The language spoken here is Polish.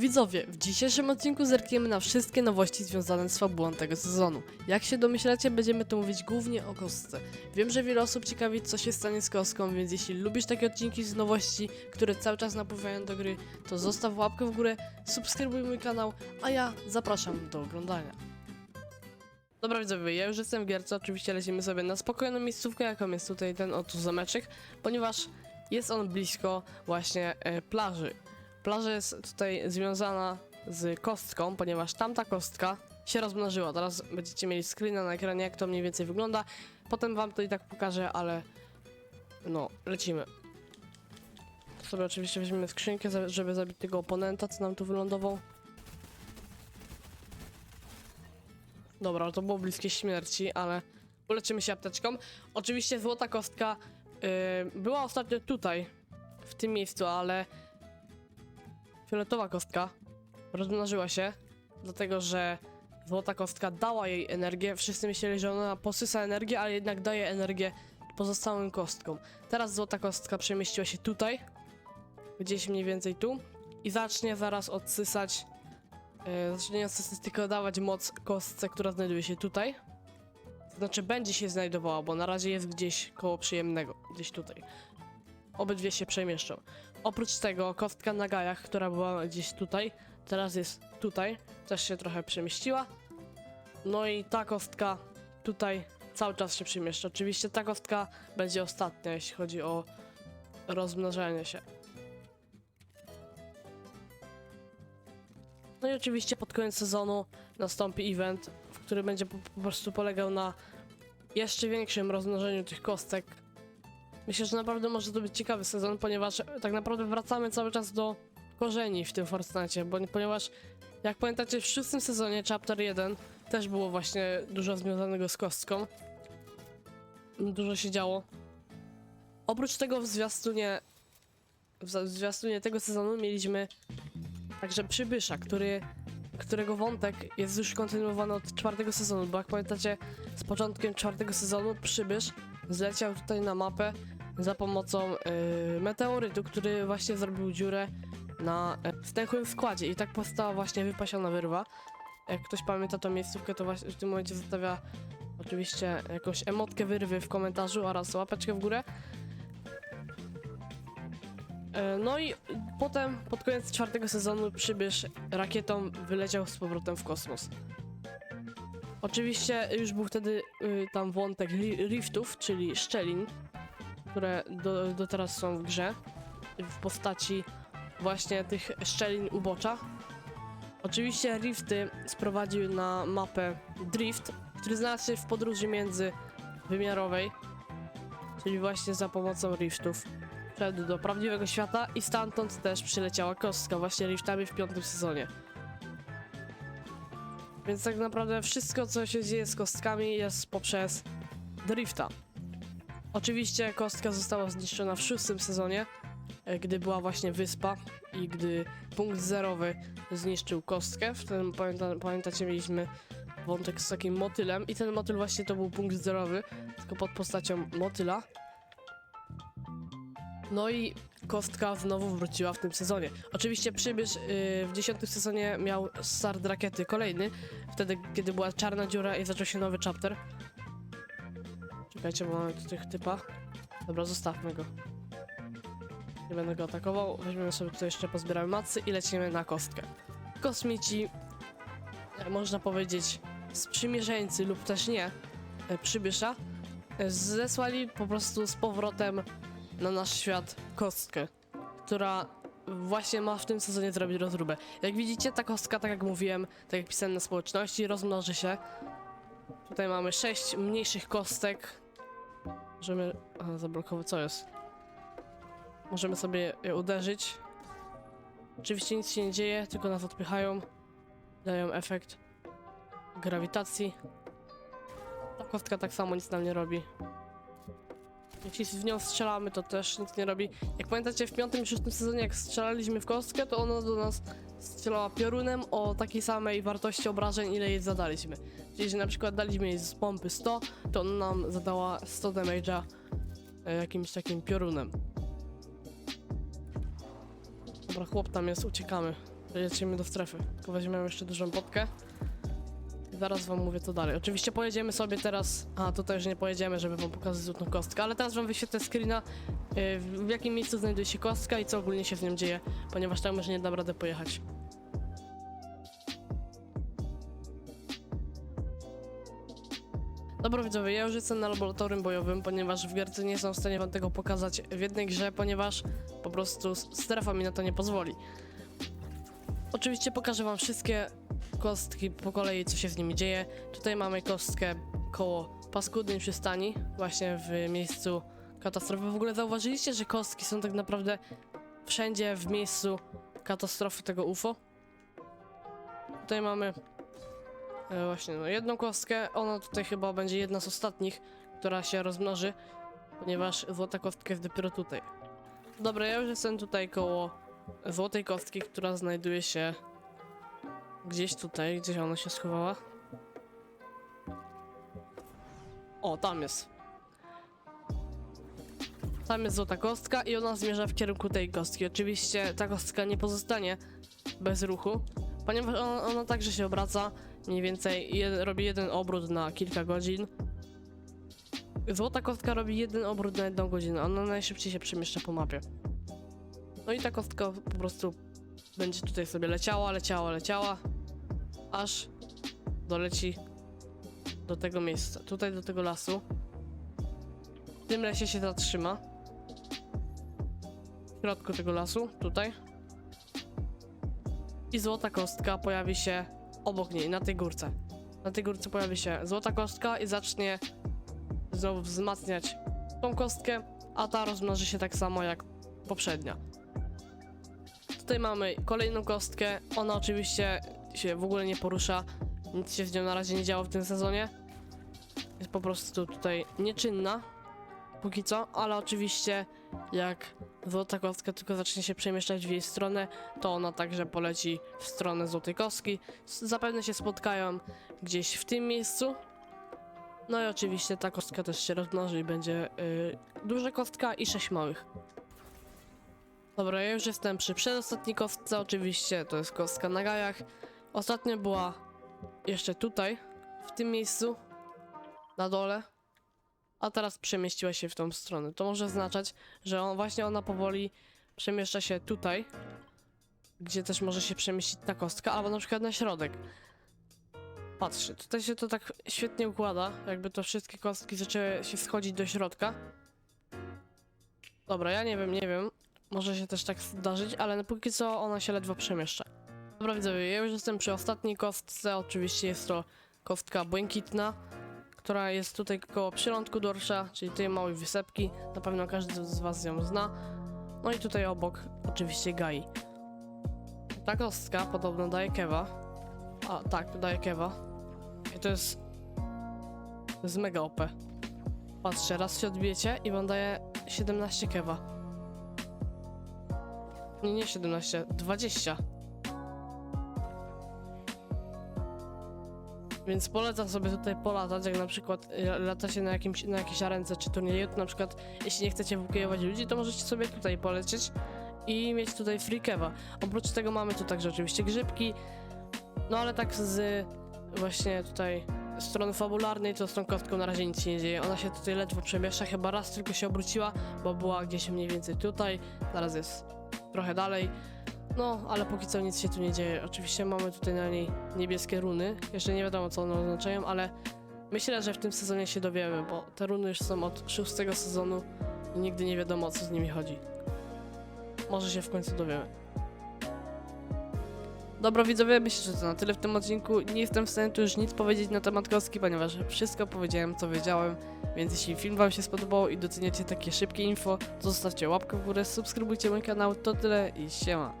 Widzowie, w dzisiejszym odcinku zerkniemy na wszystkie nowości związane z fabułą tego sezonu. Jak się domyślacie, będziemy tu mówić głównie o kostce. Wiem, że wiele osób ciekawi, co się stanie z kostką, więc jeśli lubisz takie odcinki z nowości, które cały czas napływają do gry, to zostaw łapkę w górę, subskrybuj mój kanał, a ja zapraszam do oglądania. Dobra widzowie, ja już jestem w gierce, oczywiście lecimy sobie na spokojną miejscówkę, jaką jest tutaj ten oto zameczek, ponieważ jest on blisko właśnie e, plaży. Plaża jest tutaj związana z kostką, ponieważ tamta kostka się rozmnożyła. Teraz będziecie mieli screena na ekranie, jak to mniej więcej wygląda. Potem wam to i tak pokażę, ale no, lecimy. Sobie oczywiście weźmiemy skrzynkę, żeby zabić tego oponenta, co nam tu wylądował. Dobra, to było bliskie śmierci, ale uleczymy się apteczką. Oczywiście złota kostka yy, była ostatnio tutaj, w tym miejscu, ale fioletowa kostka rozmnożyła się, dlatego że złota kostka dała jej energię. Wszyscy myśleli, że ona posysa energię, ale jednak daje energię pozostałym kostkom. Teraz złota kostka przemieściła się tutaj, gdzieś mniej więcej tu i zacznie zaraz odsysać, e, zacznie odsysać tylko dawać moc kostce, która znajduje się tutaj. Znaczy będzie się znajdowała, bo na razie jest gdzieś koło przyjemnego, gdzieś tutaj. Obydwie się przemieszczą. Oprócz tego kostka na gajach, która była gdzieś tutaj, teraz jest tutaj, też się trochę przemieściła. No i ta kostka tutaj cały czas się przemieszcza. Oczywiście ta kostka będzie ostatnia, jeśli chodzi o rozmnażanie się. No i oczywiście pod koniec sezonu nastąpi event, który będzie po, po prostu polegał na jeszcze większym rozmnożeniu tych kostek, Myślę, że naprawdę może to być ciekawy sezon, ponieważ tak naprawdę wracamy cały czas do korzeni w tym Fortnite, bo ponieważ jak pamiętacie w szóstym sezonie Chapter 1 też było właśnie dużo związanego z kostką. Dużo się działo. Oprócz tego w zwiastunie w zwiastunie tego sezonu mieliśmy także Przybysza, który którego wątek jest już kontynuowany od czwartego sezonu, bo jak pamiętacie z początkiem czwartego sezonu Przybysz zleciał tutaj na mapę za pomocą y, meteorytu, który właśnie zrobił dziurę na y, stęchłym składzie i tak powstała właśnie wypasiona wyrwa. Jak ktoś pamięta tą miejscówkę, to właśnie w tym momencie zostawia oczywiście jakąś emotkę wyrwy w komentarzu oraz łapeczkę w górę. E, No i potem pod koniec czwartego sezonu przybysz rakietą wyleciał z powrotem w kosmos. Oczywiście już był wtedy y, tam wątek riftów, czyli szczelin, które do, do teraz są w grze w postaci właśnie tych szczelin ubocza. Oczywiście rifty sprowadził na mapę Drift, który znalazł się w podróży międzywymiarowej, czyli właśnie za pomocą riftów wszedł do prawdziwego świata i stamtąd też przyleciała kostka właśnie riftami w piątym sezonie. Więc tak naprawdę wszystko, co się dzieje z kostkami jest poprzez drifta. Oczywiście kostka została zniszczona w szóstym sezonie, e, gdy była właśnie wyspa i gdy punkt zerowy zniszczył kostkę. Wtedy pamięta, pamiętacie, mieliśmy wątek z takim motylem i ten motyl właśnie to był punkt zerowy, tylko pod postacią motyla. No i kostka znowu wróciła w tym sezonie. Oczywiście przybysz yy, w dziesiątym sezonie miał start rakiety kolejny, wtedy kiedy była czarna dziura i zaczął się nowy chapter. Czekajcie, bo mamy tych typa. Dobra, zostawmy go. Nie będę go atakował. Weźmiemy sobie tutaj jeszcze, pozbieramy macy i lecimy na kostkę. Kosmici, jak można powiedzieć, sprzymierzeńcy lub też nie, e, przybysza, e, zesłali po prostu z powrotem na nasz świat kostkę, która właśnie ma w tym sezonie zrobić rozróbę. Jak widzicie, ta kostka, tak jak mówiłem, tak jak pisałem na społeczności, rozmnoży się. Tutaj mamy sześć mniejszych kostek. Możemy... Aha, zablokować, co jest? Możemy sobie je uderzyć. Oczywiście nic się nie dzieje, tylko nas odpychają. Dają efekt grawitacji. Ta kostka tak samo nic nam nie robi. Jeśli w nią strzelamy, to też nic nie robi. Jak pamiętacie, w piątym i szóstym sezonie, jak strzelaliśmy w kostkę, to ona do nas strzelała piorunem o takiej samej wartości obrażeń, ile jej zadaliśmy. Czyli, że na przykład daliśmy jej z pompy 100, to ona nam zadała 100 damage'a e, jakimś takim piorunem. Dobra, chłop tam jest, uciekamy. lecimy do strefy. Tylko weźmiemy jeszcze dużą potkę. Zaraz wam mówię co dalej. Oczywiście pojedziemy sobie teraz... A, tutaj już nie pojedziemy, żeby wam pokazać złotą kostkę, ale teraz wam wyświetlę screena, y, w jakim miejscu znajduje się kostka i co ogólnie się z nią dzieje, ponieważ tam już nie dam rady pojechać. Dobra widzowie, ja już jestem na laboratorium bojowym, ponieważ w gierce nie jestem w stanie wam tego pokazać w jednej grze, ponieważ po prostu strefa mi na to nie pozwoli. Oczywiście pokażę wam wszystkie kostki po kolei, co się z nimi dzieje. Tutaj mamy kostkę koło paskudnej przystani, właśnie w miejscu katastrofy. W ogóle zauważyliście, że kostki są tak naprawdę wszędzie w miejscu katastrofy tego UFO? Tutaj mamy e, właśnie no, jedną kostkę. Ona tutaj chyba będzie jedna z ostatnich, która się rozmnoży, ponieważ złota kostka jest dopiero tutaj. Dobra, ja już jestem tutaj koło złotej kostki, która znajduje się gdzieś tutaj, gdzieś ona się schowała. O, tam jest. Tam jest złota kostka i ona zmierza w kierunku tej kostki. Oczywiście ta kostka nie pozostanie bez ruchu, ponieważ ona, ona także się obraca, mniej więcej jed, robi jeden obrót na kilka godzin. Złota kostka robi jeden obrót na jedną godzinę, ona najszybciej się przemieszcza po mapie. No i ta kostka po prostu będzie tutaj sobie leciała, leciała, leciała, aż doleci do tego miejsca, tutaj do tego lasu. W tym lesie się zatrzyma. W środku tego lasu, tutaj. I złota kostka pojawi się obok niej, na tej górce. Na tej górce pojawi się złota kostka i zacznie znowu wzmacniać tą kostkę, a ta rozmnoży się tak samo jak poprzednia. Tutaj mamy kolejną kostkę. Ona oczywiście się w ogóle nie porusza. Nic się z nią na razie nie działo w tym sezonie. Jest po prostu tutaj nieczynna. Póki co, ale oczywiście jak złota kostka tylko zacznie się przemieszczać w jej stronę, to ona także poleci w stronę złotej kostki. Zapewne się spotkają gdzieś w tym miejscu. No i oczywiście ta kostka też się rozmnoży i będzie y, duża kostka i sześć małych. Dobra, ja już jestem przy przedostatniej kostce, oczywiście to jest kostka na gajach. Ostatnio była jeszcze tutaj, w tym miejscu, na dole, a teraz przemieściła się w tą stronę. To może oznaczać, że on, właśnie ona powoli przemieszcza się tutaj, gdzie też może się przemieścić ta kostka, albo na przykład na środek. Patrzcie, tutaj się to tak świetnie układa, jakby to wszystkie kostki zaczęły się schodzić do środka. Dobra, ja nie wiem, nie wiem. Może się też tak zdarzyć, ale na póki co ona się ledwo przemieszcza. Dobra widzowie, ja już jestem przy ostatniej kostce, oczywiście jest to kostka błękitna, która jest tutaj koło przylądku dorsza, czyli tej małej wysepki. Na pewno każdy z was ją zna. No i tutaj obok oczywiście gai. Ta kostka podobno daje kewa. A tak, daje kewa. I to jest... To jest mega OP. Patrzcie, raz się odbijecie i wam daje 17 kewa. Nie, nie 17, 20. Więc polecam sobie tutaj polatać, jak na przykład y, lata się na, jakimś, na jakiejś arence czy turnieju, to na przykład jeśli nie chcecie wykujować ludzi, to możecie sobie tutaj polecieć i mieć tutaj free kewa. Oprócz tego mamy tu także oczywiście grzybki, no ale tak z właśnie tutaj strony fabularnej, to z tą kostką na razie nic się nie dzieje. Ona się tutaj ledwo przemieszcza, chyba raz tylko się obróciła, bo była gdzieś mniej więcej tutaj, teraz jest trochę dalej. No, ale póki co nic się tu nie dzieje. Oczywiście mamy tutaj na niej niebieskie runy. Jeszcze nie wiadomo, co one oznaczają, ale myślę, że w tym sezonie się dowiemy, bo te runy już są od szóstego sezonu i nigdy nie wiadomo, o co z nimi chodzi. Może się w końcu dowiemy. Dobra widzowie, myślę, że to na tyle w tym odcinku. Nie jestem w stanie tu już nic powiedzieć na temat kostki, ponieważ wszystko powiedziałem, co wiedziałem. Więc jeśli film wam się spodobał i doceniacie takie szybkie info, to zostawcie łapkę w górę, subskrybujcie mój kanał. To tyle i siema.